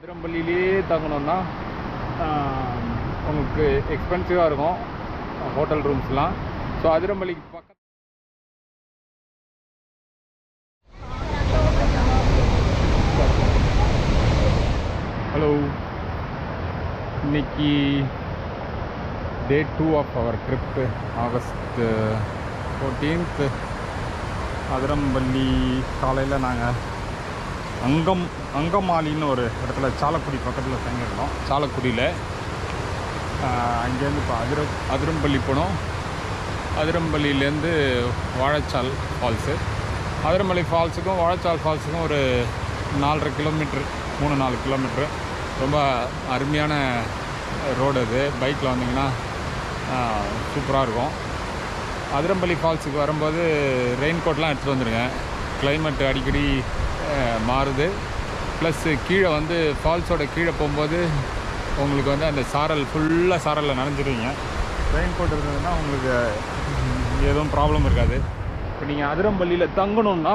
அதிரம்பள்ளியிலே தங்கணும்னா உங்களுக்கு எக்ஸ்பென்சிவாக இருக்கும் hotel ரூம்ஸ்லாம் so அதிரம்பள்ளிக்கு பக்கம் ஹலோ இன்னைக்கு day two of our trip August fourteenth Athirappilly காலையில் நாங்கள் அங்கம் அங்கமாலின்னு ஒரு இடத்துல சாலக்குடி பக்கத்தில் தங்கியிருந்தோம். சாலக்குடியில்? அங்கேருந்து இப்போ அதிர அதிரம்பள்ளி போனோம். அதிரம்பள்ளியிலேருந்து வாழைச்சால் ஃபால்ஸு. அதிரம்பள்ளி ஃபால்ஸுக்கும் வாழைச்சால் ஃபால்ஸுக்கும் ஒரு நாலரை கிலோமீட்ரு மூணு நாலு கிலோமீட்ரு ரொம்ப அருமையான ரோடு அது. பைக்கில் வந்தீங்கன்னா சூப்பராக இருக்கும். அதிரம்பள்ளி ஃபால்ஸுக்கு வரும்போது ரெயின் கோட்லாம் எடுத்துகிட்டு வந்துடுங்க climate அடிக்கடி மாறுது. ப்ளஸ்ஸு கீழே வந்து ஃபால்ஸோட கீழே போகும்போது உங்களுக்கு வந்து அந்த சாரல் ஃபுல்லாக சாரலில் நனைஞ்சிருவீங்க. ரெயின் கோட் இருந்ததுன்னா உங்களுக்கு எதுவும் ப்ராப்ளம் இருக்காது. இப்போ நீங்கள் அதிரம்பள்ளியில் தங்கணுன்னா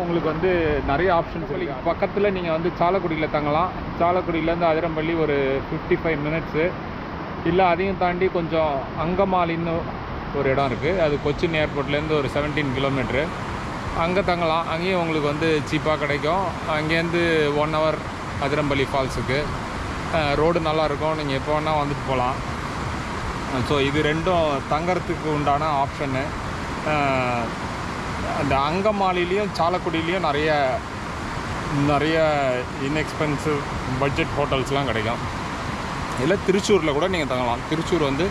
உங்களுக்கு வந்து நிறைய ஆப்ஷன்ஸ் இருக்கு. பக்கத்தில் நீங்கள் வந்து சாலக்குடியில் தங்கலாம். சாலக்குடியிலேருந்து அதிரம்பள்ளி ஒரு ஃபிஃப்டி ஃபைவ் மினிட்ஸு இல்லை அதையும் தாண்டி கொஞ்சம் அங்கமாலின்னு ஒரு இடம் இருக்குது அது கொச்சின் ஏர்போர்ட்லேருந்து ஒரு 17 கிலோமீட்ரு அங்கே தங்கலாம். அங்கேயும் உங்களுக்கு வந்து சீப்பாக கிடைக்கும். அங்கேருந்து ஒன் ஹவர் அதிரம்பள்ளி ஃபால்ஸுக்கு ரோடு நல்லாயிருக்கும் நீங்கள் எப்போ வேணால் வந்துட்டு போகலாம் ஸோ இது ரெண்டும் தங்கறதுக்கு உண்டான ஆப்ஷனு அந்த அங்கமாலிலையும் சாலக்குடியிலையும் நிறைய நிறைய இன்எக்ஸ்பென்சிவ் பட்ஜெட் ஹோட்டல்ஸ்லாம் கிடைக்கும். இல்லை திருச்சூரில் கூட நீங்கள் தங்கலாம். திருச்சூர் வந்து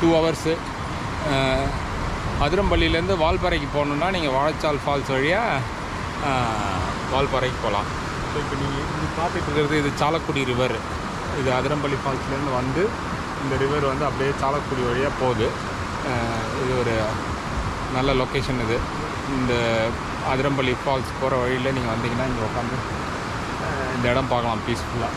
டூ ஹவர்ஸு அதிரம்பள்ளியிலேருந்து வால்பாறைக்கு போகணுன்னா நீங்கள் வாழைச்சால் ஃபால்ஸ் வழியாக வால்பாறைக்கு போகலாம். ஸோ இப்போ நீங்கள் இது பார்த்துட்டு இருக்கிறது இது சாலக்குடி ரிவர். இது அதிரம்பள்ளி ஃபால்ஸ்லேருந்து வந்து இந்த ரிவர் வந்து அப்படியே சாலக்குடி வழியாக போகுது. இது ஒரு நல்ல லொக்கேஷன் இது. இந்த அதிரம்பள்ளி ஃபால்ஸ் போகிற வழியில் நீங்கள் வந்தீங்கன்னா இங்கே உட்காந்து இந்த இடம் பார்க்கலாம் பீஸ்ஃபுல்லாக